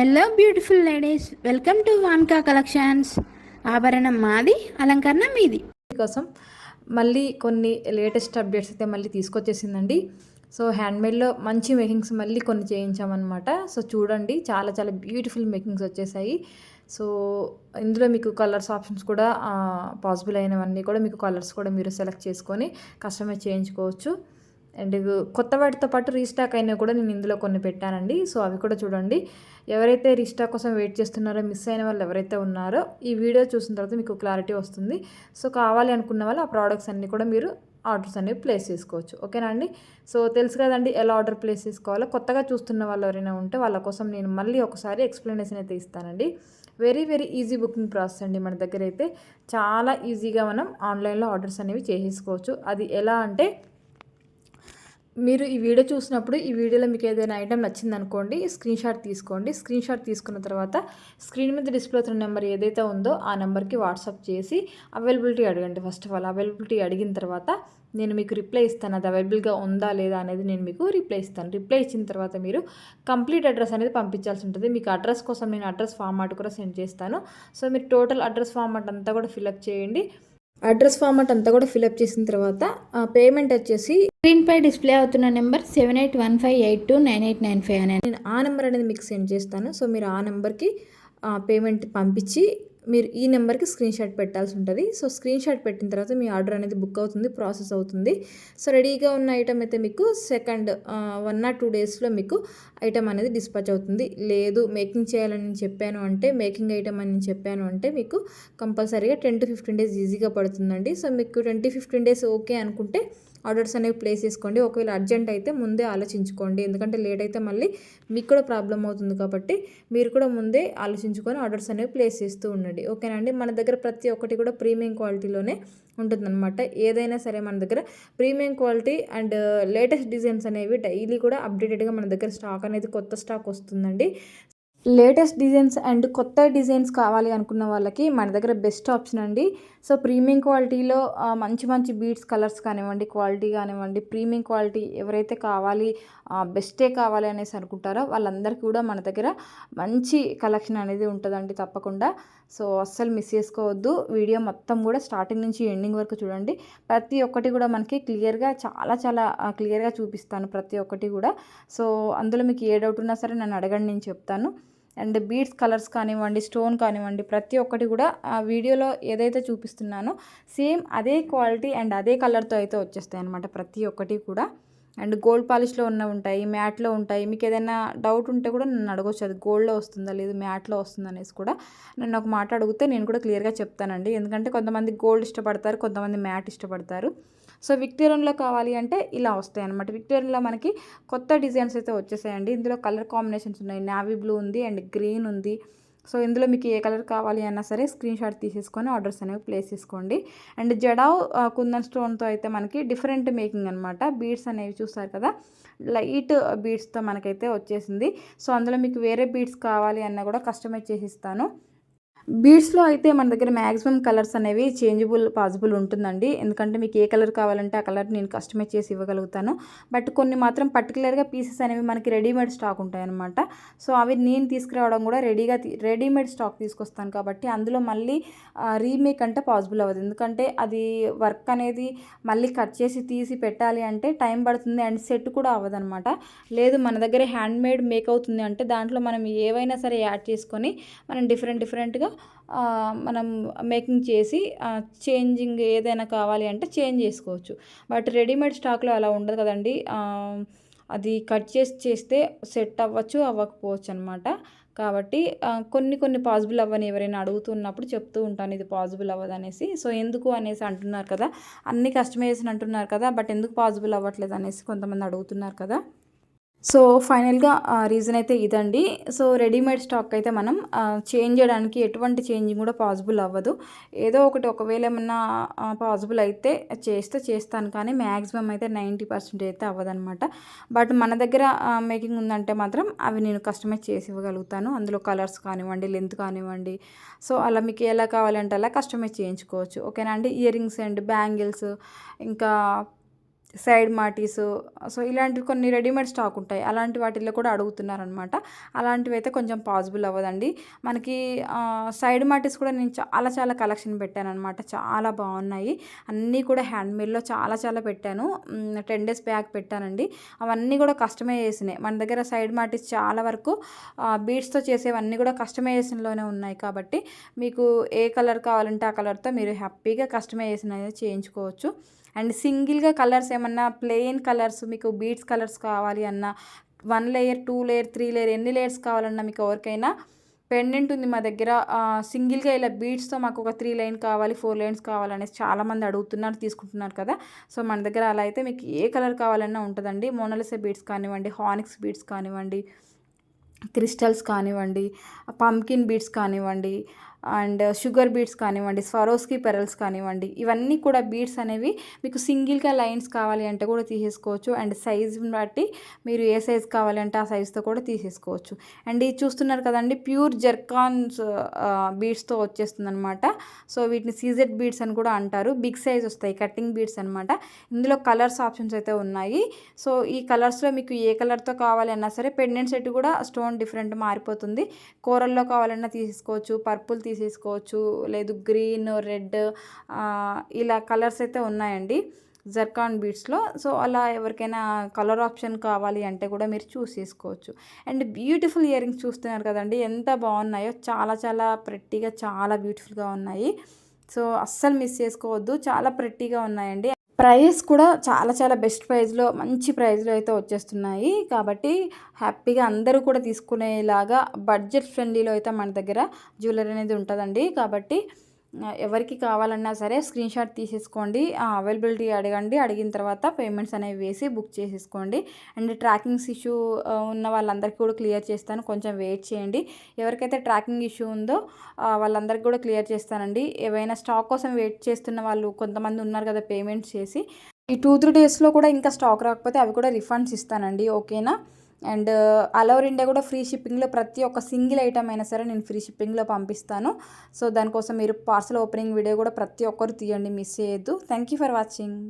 Hello beautiful ladies welcome to Vanka collections ఆభరణం మాది అలంకరణ మీది. కోసం మళ్ళీ కొన్ని లేటెస్ట్ అప్డేట్స్ అయితే మళ్ళీ తీసుకొచ్చేసిందండి. సో హ్యాండ్మేడ్లో మంచి మేకింగ్స్ మళ్ళీ కొన్ని చేయించామన్నమాట. సో చూడండి చాలా చాలా బ్యూటిఫుల్ మేకింగ్స్ వచ్చేసాయి. సో ఇందులో మీకు కలర్స్ ఆప్షన్స్ కూడా పాసిబుల్ అయినవన్నీ కూడా మీకు కలర్స్ కూడా మీరు సెలెక్ట్ చేసుకొని కస్టమైజ్ చేయించుకోవచ్చు. అండ్ కొత్త వాటితో పాటు రీస్టాక్ అయినా కూడా నేను ఇందులో కొన్ని పెట్టానండి. సో అవి కూడా చూడండి. ఎవరైతే రీస్టాక్ కోసం వెయిట్ చేస్తున్నారో మిస్ అయిన వాళ్ళు ఎవరైతే ఉన్నారో ఈ వీడియో చూసిన తర్వాత మీకు క్లారిటీ వస్తుంది. సో కావాలి అనుకున్న వాళ్ళు ఆ ప్రోడక్ట్స్ అన్నీ కూడా మీరు ఆర్డర్స్ అనేవి ప్లేస్ చేసుకోవచ్చు. ఓకేనా అండి? సో తెలుసు కదండి ఎలా ఆర్డర్ ప్లేస్ చేసుకోవాలో. కొత్తగా చూస్తున్న వాళ్ళు ఎవరైనా ఉంటే వాళ్ళ కోసం నేను మళ్ళీ ఒకసారి ఎక్స్ప్లెనేషన్ అయితే ఇస్తానండి. Very very easy booking process అండి మన దగ్గర అయితే. చాలా ఈజీగా మనం ఆన్లైన్లో ఆర్డర్స్ అనేవి చేసేసుకోవచ్చు. అది ఎలా అంటే మీరు ఈ వీడియో చూసినప్పుడు ఈ వీడియోలో మీకు ఏదైనా ఐటమ్ నచ్చింది అనుకోండి స్క్రీన్ షాట్ తీసుకోండి. స్క్రీన్ షాట్ తీసుకున్న తర్వాత స్క్రీన్ మీద డిస్ప్లే అవుతున్న నెంబర్ ఏదైతే ఉందో ఆ నెంబర్కి వాట్సాప్ చేసి అవైలబిలిటీ అడగండి. ఫస్ట్ ఆఫ్ ఆల్ అవైలబిలిటీ అడిగిన తర్వాత నేను మీకు రిప్లై ఇస్తాను. అది అవైలబుల్గా ఉందా లేదా అనేది నేను మీకు రిప్లై ఇస్తాను. రిప్లై ఇచ్చిన తర్వాత మీరు కంప్లీట్ అడ్రస్ అనేది పంపించాల్సి ఉంటుంది. మీకు అడ్రస్ కోసం నేను అడ్రస్ ఫార్మాట్ కూడా సెండ్ చేస్తాను. సో మీరు టోటల్ అడ్రస్ ఫార్మాట్ అంతా కూడా ఫిలప్ చేయండి. అడ్రస్ ఫార్మాట్ అంతా కూడా ఫిలప్ చేసిన తర్వాత పేమెంట్ వచ్చేసి స్క్రీన్పై డిస్ప్లే అవుతున్న number seven eight one five eight two nine eight nine five అని. నేను ఆ నెంబర్ అనేది మీకు సెండ్ చేస్తాను. సో మీరు ఆ నెంబర్కి పేమెంట్ పంపించి మీరు ఈ నెంబర్కి స్క్రీన్ షాట్ పెట్టాల్సి ఉంటుంది. సో స్క్రీన్ షాట్ పెట్టిన తర్వాత మీ ఆర్డర్ అనేది బుక్ అవుతుంది ప్రాసెస్ అవుతుంది. సో రెడీగా ఉన్న ఐటమ్ అయితే మీకు సెకండ్ వన్ ఆర్ టూ డేస్లో మీకు ఐటమ్ అనేది డిస్పాచ్ అవుతుంది. లేదు మేకింగ్ చేయాలని నేను చెప్పాను అంటే మేకింగ్ ఐటమ్ అని చెప్పాను అంటే మీకు కంపల్సరీగా టెన్ టు ఫిఫ్టీన్ డేస్ ఈజీగా పడుతుందండి. సో మీకు ట్వంటీ ఫిఫ్టీన్ డేస్ ఓకే అనుకుంటే ఆర్డర్స్ అనేవి ప్లేస్ చేసుకోండి. ఒకవేళ అర్జెంట్ అయితే ముందే ఆలోచించుకోండి. ఎందుకంటే లేట్ అయితే మళ్ళీ మీకు కూడా ప్రాబ్లం అవుతుంది కాబట్టి మీరు కూడా ముందే ఆలోచించుకొని ఆర్డర్స్ అనేవి ప్లేస్ చేస్తూ ఉండండి. ఓకేనండి మన దగ్గర ప్రతి ఒక్కటి కూడా ప్రీమియం క్వాలిటీలోనే ఉంటుందన్నమాట. ఏదైనా సరే మన దగ్గర premium quality and latest designs అనేవి డైలీ కూడా అప్డేటెడ్గా మన దగ్గర స్టాక్ అనేది కొత్త స్టాక్ వస్తుందండి. లేటెస్ట్ డిజైన్స్ అండ్ కొత్త డిజైన్స్ కావాలి అనుకున్న వాళ్ళకి మన దగ్గర బెస్ట్ ఆప్షన్ అండి. సో ప్రీమియం క్వాలిటీలో మంచి మంచి బీడ్స్ కలర్స్ కానివ్వండి క్వాలిటీ కానివ్వండి ప్రీమియం క్వాలిటీ ఎవరైతే కావాలి బెస్టే కావాలి అనేసి అనుకుంటారో వాళ్ళందరికీ కూడా మన దగ్గర మంచి కలెక్షన్ అనేది ఉంటుందండి తప్పకుండా. సో అస్సలు మిస్ చేసుకోవద్దు. వీడియో మొత్తం కూడా స్టార్టింగ్ నుంచి ఎండింగ్ వరకు చూడండి. ప్రతి ఒక్కటి కూడా మనకి క్లియర్గా చాలా చాలా క్లియర్గా చూపిస్తాను ప్రతి ఒక్కటి కూడా. సో అందులో మీకు ఏ డౌట్ ఉన్నా సరే నన్ను అడగండి నేను చెప్తాను. అండ్ బీడ్స్ కలర్స్ కానివ్వండి స్టోన్ కానివ్వండి ప్రతి ఒక్కటి కూడా ఆ వీడియోలో ఏదైతే చూపిస్తున్నానో సేమ్ అదే క్వాలిటీ అండ్ అదే కలర్తో అయితే వచ్చేస్తాయి అనమాట ప్రతి ఒక్కటి కూడా. అండ్ గోల్డ్ పాలిష్లో ఉన్న ఉంటాయి మ్యాట్లో ఉంటాయి. మీకు ఏదైనా డౌట్ ఉంటే కూడా నన్ను అడగవచ్చు అది గోల్డ్లో వస్తుందా లేదు మ్యాట్లో వస్తుందా అనేసి కూడా నన్ను ఒక మాట అడిగితే నేను కూడా క్లియర్గా చెప్తానండి. ఎందుకంటే కొంతమంది గోల్డ్ ఇష్టపడతారు కొంతమంది మ్యాట్ ఇష్టపడతారు. సో విక్టోరియన్లో కావాలి అంటే ఇలా వస్తాయి అనమాట విక్టోరియన్లో మనకి కొత్త డిజైన్స్ అయితే వచ్చేసాయండి. ఇందులో కలర్ కాంబినేషన్స్ ఉన్నాయి. నావీ బ్లూ ఉంది అండ్ గ్రీన్ ఉంది. సో ఇందులో మీకు ఏ కలర్ కావాలి అన్నా సరే స్క్రీన్ షాట్ తీసేసుకొని ఆర్డర్స్ అనేవి ప్లేస్ చేసుకోండి. అండ్ జడావ్ కుందన్ స్టోన్తో అయితే మనకి డిఫరెంట్ మేకింగ్ అనమాట బీడ్స్ అనేవి చూస్తారు కదా? లైట్ బీడ్స్తో మనకైతే వచ్చేసింది. సో అందులో మీకు వేరే బీడ్స్ కావాలి అన్నా కూడా కస్టమైజ్ చేసి ఇస్తాను. బీడ్స్లో అయితే మన దగ్గర మ్యాక్సిమం కలర్స్ అనేవి చేంజబుల్ పాసిబుల్ ఉంటుందండి. ఎందుకంటే మీకు ఏ కలర్ కావాలంటే ఆ కలర్ నేను కస్టమైజ్ చేసి ఇవ్వగలుగుతాను. బట్ కొన్ని మాత్రం పర్టికులర్గా పీసెస్ అనేవి మనకి రెడీమేడ్ స్టాక్ ఉంటాయన్నమాట. సో అవి నేను తీసుకురావడం కూడా రెడీగా రెడీమేడ్ స్టాక్ తీసుకొస్తాను కాబట్టి అందులో మళ్ళీ రీమేక్ అంటే పాసిబుల్ అవ్వదు. ఎందుకంటే అది వర్క్ అనేది మళ్ళీ కట్ చేసి తీసి పెట్టాలి అంటే టైం పడుతుంది అండ్ సెట్ కూడా అవ్వదనమాట లేదు మన దగ్గర హ్యాండ్ మేడ్ మేక్ అవుతుంది అంటే దాంట్లో మనం ఏవైనా సరే యాడ్ చేసుకొని మనం డిఫరెంట్ డిఫరెంట్గా మనం మేకింగ్ చేసి చేంజింగ్ ఏదైనా కావాలి అంటే చేంజ్ చేసుకోవచ్చు. బట్ రెడీమేడ్ స్టాక్లో అలా ఉండదు కదండి. అది కట్ చేసి చేస్తే సెట్ అవ్వచ్చు అవ్వకపోవచ్చు అనమాట కాబట్టి కొన్ని కొన్ని పాసిబుల్ అవ్వని ఎవరైనా అడుగుతున్నప్పుడు చెప్తూ ఉంటాను ఇది పాసిబుల్ అవ్వదు అనేసి. సో ఎందుకు అనేసి అంటున్నారు కదా. అన్ని కస్టమైజేషన్ అంటున్నారు కదా. బట్ ఎందుకు పాసిబుల్ అవ్వట్లేదు అనేసి కొంతమంది అడుగుతున్నారు కదా. సో ఫైనల్గా రీజన్ అయితే ఇదండి. సో రెడీమేడ్ స్టాక్ అయితే మనం చేంజ్ చేయడానికి ఎటువంటి చేంజింగ్ కూడా పాసిబుల్ అవ్వదు. ఏదో ఒకటి ఒకవేళ ఏమన్నా పాసిబుల్ అయితే చేస్తే చేస్తాను. కానీ మ్యాక్సిమం అయితే నైంటీ పర్సెంట్ అయితే అవ్వదనమాట బట్ మన దగ్గర మేకింగ్ ఉందంటే మాత్రం అవి నేను కస్టమైజ్ చేసి ఇవ్వగలుగుతాను. అందులో కలర్స్ కానివ్వండి లెంత్ కానివ్వండి. సో అలా మీకు ఎలా కావాలంటే అలా కస్టమైజ్ చేయించుకోవచ్చు. ఓకేనా అండి? ఇయర్ రింగ్స్ అండ్ బ్యాంగిల్స్ ఇంకా సైడ్ మాటీస్ సో ఇలాంటివి కొన్ని రెడీమేడ్ స్టాక్ ఉంటాయి. అలాంటి వాటిల్లో కూడా అడుగుతున్నారనమాట. అలాంటివి అయితే కొంచెం పాసిబుల్ అవ్వదండి. మనకి సైడ్ మాటీస్ కూడా నేను చాలా చాలా కలెక్షన్ పెట్టాను అనమాట చాలా బాగున్నాయి. అన్నీ కూడా హ్యాండ్మేడ్లో చాలా చాలా పెట్టాను. టెన్ డేస్ బ్యాక్ పెట్టానండి. అవన్నీ కూడా కస్టమైజేషనే మన దగ్గర సైడ్ మాటీస్ చాలా వరకు బీడ్స్తో చేసేవన్నీ కూడా కస్టమైజేషన్లోనే ఉన్నాయి కాబట్టి మీకు ఏ కలర్ కావాలంటే ఆ కలర్తో మీరు హ్యాపీగా కస్టమైజేషన్ అనేది చేయించుకోవచ్చు. అండ్ సింగిల్గా కలర్స్ ఏమన్నా ప్లెయిన్ కలర్స్ మీకు బీడ్స్ కలర్స్ కావాలి అన్నా one layer two layer three layer ఎన్ని లేయర్స్ కావాలన్నా మీకు ఎవరికైనా పెండెంట్ ఉంది మా దగ్గర. సింగిల్గా ఇలా బీడ్స్తో మాకు ఒక త్రీ లైన్ కావాలి ఫోర్ లైన్స్ కావాలనేసి చాలామంది అడుగుతున్నారు తీసుకుంటున్నారు కదా. సో మన దగ్గర అలా అయితే మీకు ఏ కలర్ కావాలన్నా ఉంటుందండి. మోనలిసే బీడ్స్ కానివ్వండి హానిక్స్ బీడ్స్ కానివ్వండి క్రిస్టల్స్ కానివ్వండి పంకిన్ బీడ్స్ కానివ్వండి అండ్ షుగర్ బీడ్స్ కానివ్వండి స్వరోస్కి పెరల్స్ కానివ్వండి ఇవన్నీ కూడా బీడ్స్ అనేవి మీకు సింగిల్గా లైన్స్ కావాలి అంటే కూడా తీసేసుకోవచ్చు. అండ్ సైజుని బట్టి మీరు ఏ సైజ్ కావాలంటే ఆ సైజుతో కూడా తీసేసుకోవచ్చు. అండ్ ఇది చూస్తున్నారు కదండి ప్యూర్ జర్కాన్స్ బీడ్స్తో వచ్చేస్తుంది అనమాట సో వీటిని సీజెడ్ బీడ్స్ అని కూడా అంటారు. బిగ్ సైజ్ వస్తాయి కటింగ్ బీడ్స్ అనమాట ఇందులో కలర్స్ ఆప్షన్స్ అయితే ఉన్నాయి. సో ఈ కలర్స్లో మీకు ఏ కలర్తో కావాలి అన్నా సరే పెండెంట్ సెట్ కూడా స్టోన్ డిఫరెంట్ మారిపోతుంది. కూరల్లో కావాలన్నా తీసేసుకోవచ్చు పర్పుల్ తీసేసుకోవచ్చు. లేదు గ్రీన్ రెడ్ ఇలా కలర్స్ అయితే ఉన్నాయండి జర్కాన్ బీడ్స్లో సో అలా ఎవరికైనా కలర్ ఆప్షన్ కావాలి అంటే కూడా మీరు చూస్ చేసుకోవచ్చు. అండ్ బ్యూటిఫుల్ ఇయర్ రింగ్స్ చూస్తున్నారు కదండి ఎంత బాగున్నాయో. చాలా చాలా ప్రెట్టిగా చాలా బ్యూటిఫుల్గా ఉన్నాయి. సో అస్సలు మిస్ చేసుకోవద్దు. చాలా ప్రెట్టిగా ఉన్నాయండి. ప్రైస్ కూడా చాలా చాలా బెస్ట్ ప్రైస్లో మంచి ప్రైస్లో అయితే వచ్చేస్తున్నాయి. కాబట్టి హ్యాపీగా అందరూ కూడా తీసుకునేలాగా బడ్జెట్ ఫ్రెండ్లీలో అయితే మన దగ్గర జ్యువెలరీ అనేది ఉంటుందండి. కాబట్టి ఎవరికి కావాలన్నా సరే స్క్రీన్ షాట్ తీసేసుకోండి అవైలబిలిటీ అడగండి అడిగిన తర్వాత పేమెంట్స్ అనేవి వేసి బుక్ చేసేసుకోండి. అండ్ ట్రాకింగ్స్ ఇష్యూ ఉన్న వాళ్ళందరికీ కూడా క్లియర్ చేస్తాను. కొంచెం వెయిట్ చేయండి. ఎవరికైతే ట్రాకింగ్ ఇష్యూ ఉందో వాళ్ళందరికీ కూడా క్లియర్ చేస్తానండి. ఏవైనా స్టాక్ కోసం వెయిట్ చేస్తున్న వాళ్ళు కొంతమంది ఉన్నారు కదా పేమెంట్స్ చేసి ఈ టూ త్రీ డేస్లో కూడా ఇంకా స్టాక్ రాకపోతే అవి కూడా రిఫండ్స్ ఇస్తానండి. ఓకేనా అండ్ అలవర్ ఇండియా కూడా ఫ్రీ షిప్పింగ్లో ప్రతి ఒక్క సింగిల్ ఐటమ్ అయినా సరే నేను ఫ్రీ షిప్పింగ్లో పంపిస్తాను. సో దానికోసం మీరు పార్సల్ ఓపెనింగ్ వీడియో కూడా ప్రతి ఒక్కరు తీయండి మిస్ చేయొద్దు. Thank you for watching.